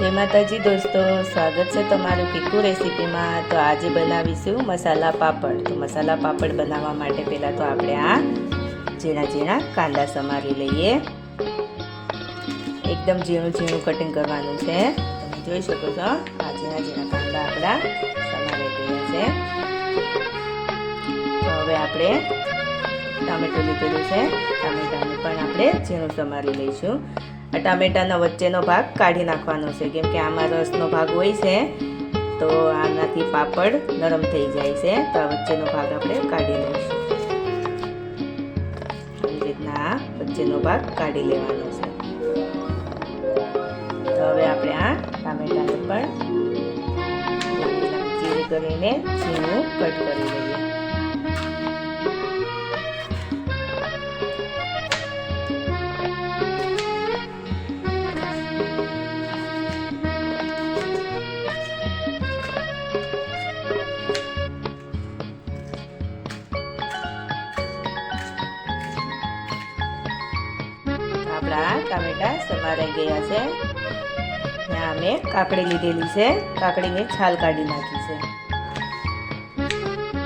જય માતાજી દોસ્તો, સ્વાગત છે તમારું કીકુ રેસીપીમાં. તો આજે બનાવીશું મસાલા પાપડ. તો મસાલા પાપડ બનાવવા માટે પહેલાં તો આપણે આ ઝીણા ઝીણા કાંદા સમારી લઈએ. એકદમ ઝીણું ઝીણું કટિંગ કરવાનું છે. તમે જોઈ શકો છો, આ ઝીણા ઝીણા કાંદા આપણા સમારી ગયા છે. તો હવે આપણે ટામેટું લીધેલું છે. ટામેટાને પણ આપણે ઝીણું સમારી લઈશું. આ ટામેટાના વચ્ચેનો ભાગ કાઢી નાખવાનો છે. કેમ કે આમાં રસનો ભાગ હોય છે, તો આનાથી પાપડ નરમ થઈ જાય છે. તો આ વચ્ચેનો ભાગ આપણે કાઢી લઈશું. આવી રીતના આ વચ્ચેનો ભાગ કાઢી લેવાનો છે. તો હવે આપણે આ ટામેટાને પણ ચીરી કરીને ઝીણું કટ કરી લઈએ. આપણા ટામેટા સમારાઈ ગયા છે. ત્યાં અમે કાકડી લીધેલી છે. કાકડીની છાલ કાઢી નાખી છે.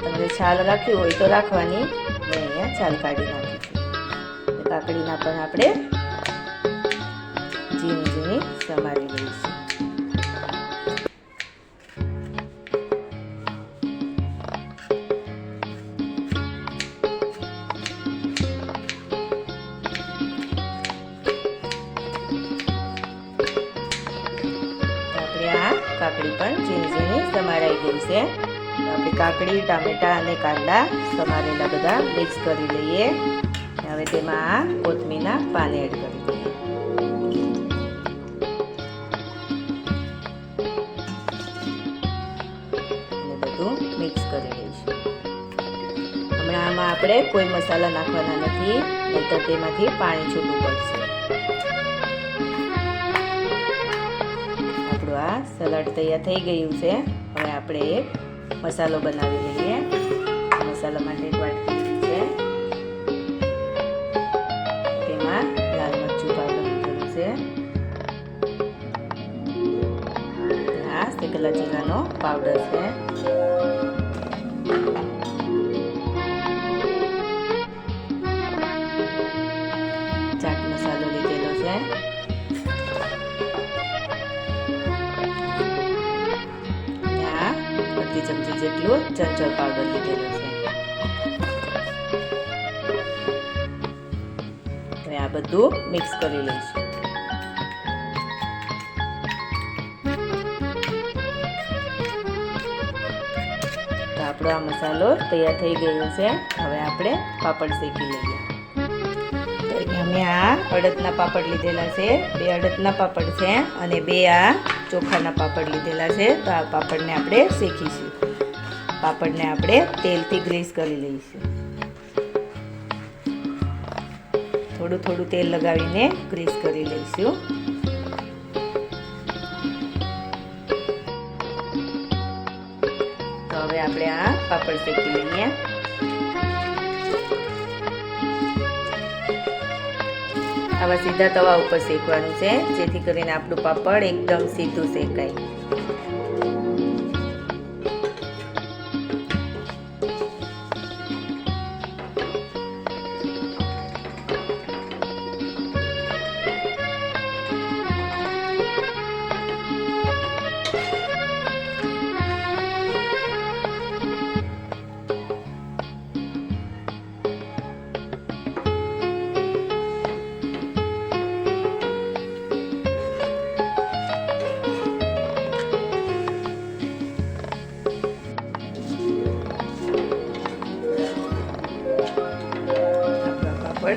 તમારે છાલ રાખવી હોય તો રાખવાની. મેં અહીંયા છાલ કાઢી નાખી છે. કાકડીના પણ આપણે ઝીણી ઝીણી સમારી લઈશું. કાકડી પણ ઝીણી ઝીણી સમારાઈ ગઈ છે. આપણે કાકડી, ટામેટા અને કાંદા સમારેલા બધા મિક્સ કરી લઈએ. હવે તેમાં આ કોથમીના પાન એડ કરી દઈએ બધું મિક્સ કરી લઈશું. હમણાં આમાં આપણે કોઈ મસાલા નાખવાના નથી નહીં તો તેમાંથી પાણી છૂટું પડશે. આ સલાડ તૈયાર થઈ ગયું છે. હવે આપણે એક મસાલો બનાવી લઈએ. મસાલા માટે એક વાટકી લીધી છે. તેમાં લાલ મરચું પાવડર લીધેલું છે. આ શેકેલા જીરાનો પાવડર છે. જેટલું પાવડર લીધેલો છે. હવે આ બધું મિક્સ કરી લઈશું. આપણો આ મસાલો તૈયાર થઈ ગયો છે. હવે આપણે પાપડ શેકી લઈએ. તો અહીંયા મેં આ અડદના પાપડ લીધેલા છે. બે અડદના પાપડ છે અને બે આ ચોખાના પાપડ લીધેલા છે. તો આ પાપડને આપણે શેકીશું. પાપડને આપણે તેલથી ગ્રીસ કરી લઈશું. થોડું થોડું તેલ લગાવીને ગ્રીસ કરી લઈશું. તો હવે આપણે આ પાપડ શેકી લઈએ. આવા સીધા તવા ઉપર શેકવાનું છે, જેથી કરીને આપણું પાપડ એકદમ સીધું શેકાય.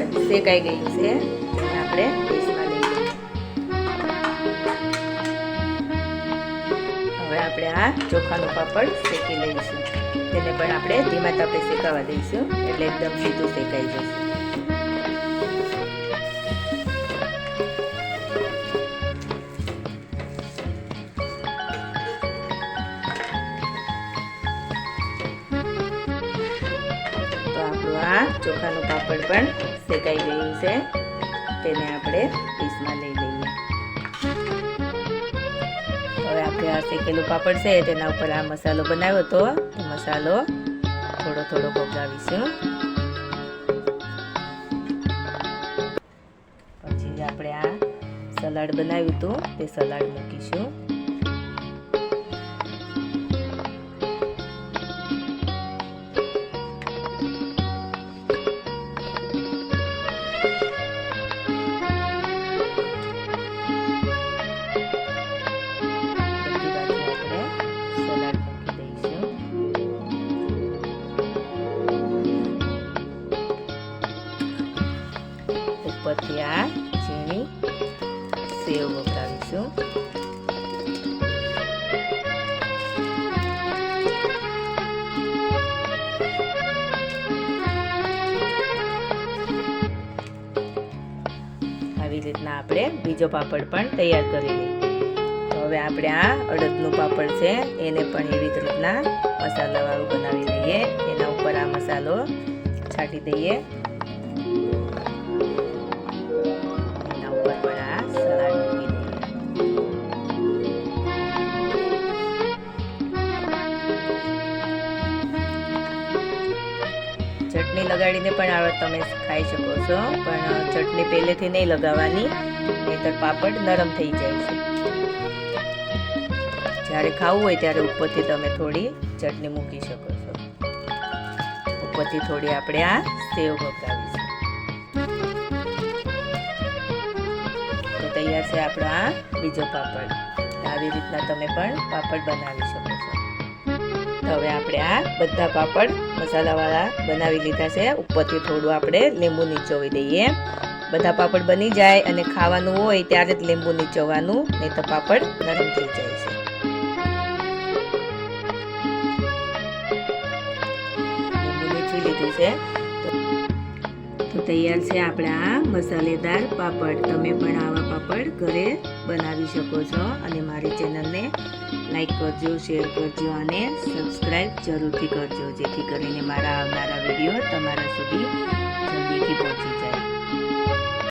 આપણા શેકાઈ ગઈ છે. આપણે હવે આપણે આ ચોખાનું પાપડ શેકી લઈશું. તેને પણ આપણે ધીમા તાપે શેકાવા દઈશું. એટલે એકદમ સીધું શેકાઈ જશે. આપણું આ ચોખાનું પાપડ પણ શેકાઈ ગયું છે. તેને આપણે ડીશમાં લઈ લઈએ. હવે આપણે આ શેકેલું પાપડ છે, તેના ઉપર આ મસાલો બનાવ્યો હતો. મસાલો થોડો થોડો ભોગાવીશું પછી આપણે આ સલાડ બનાવ્યું હતું, તે સલાડ મૂકીશું. બીજો પાપડ પણ તૈયાર કરી લઈએ. તો હવે આપણે આ અડદનું પાપડ છે, એને પણ એવી જ રીતના મસાલાવાળું બનાવી લઈએ. એના ઉપર આ મસાલો છાંટી દઈએ. ચટણી લગાડીને પણ આ તમે ખાઈ શકો છો. પણ ચટણી પહેલેથી નહીં લગાવવાની. નહીતર પાપડ નરમ થઈ જાય છે. જ્યારે ખાવું હોય ત્યારે ઉપરથી તમે થોડી ચટણી મૂકી શકો છો. ઉપરથી થોડી આપણે આ સેવ વપરાવીશું તો તૈયાર છે આપણો આ બીજો પાપડ. આવી રીતના તમે પણ પાપડ બનાવી શકો છો. તો હવે આપણે આ બધા પાપડ મસાલાવાળા બનાવી લીધા છે. ઉપરથી થોડું આપણે લીંબુ નીચોવી દઈએ. બધા પાપડ બની જાય અને ખાવાનું હોય ત્યારે જ લીંબુ નીચોવાનું, નહીં તો પાપડ નરમ થઈ જાય છે. લીંબુ નીચી લીધું છે. તૈયાર છે આપણે મસાલેદાર પાપડ. તમે પણ આવા પાપડ ઘરે બનાવી શકો છો અને મારી ચેનલને લાઈક કરજો, શેર કરજો અને સબસ્ક્રાઈબ જરૂરથી કરજો, જેથી કરીને મારા આવનારા વીડિયો તમારા સુધી જલ્દીથી પહોંચી જાય.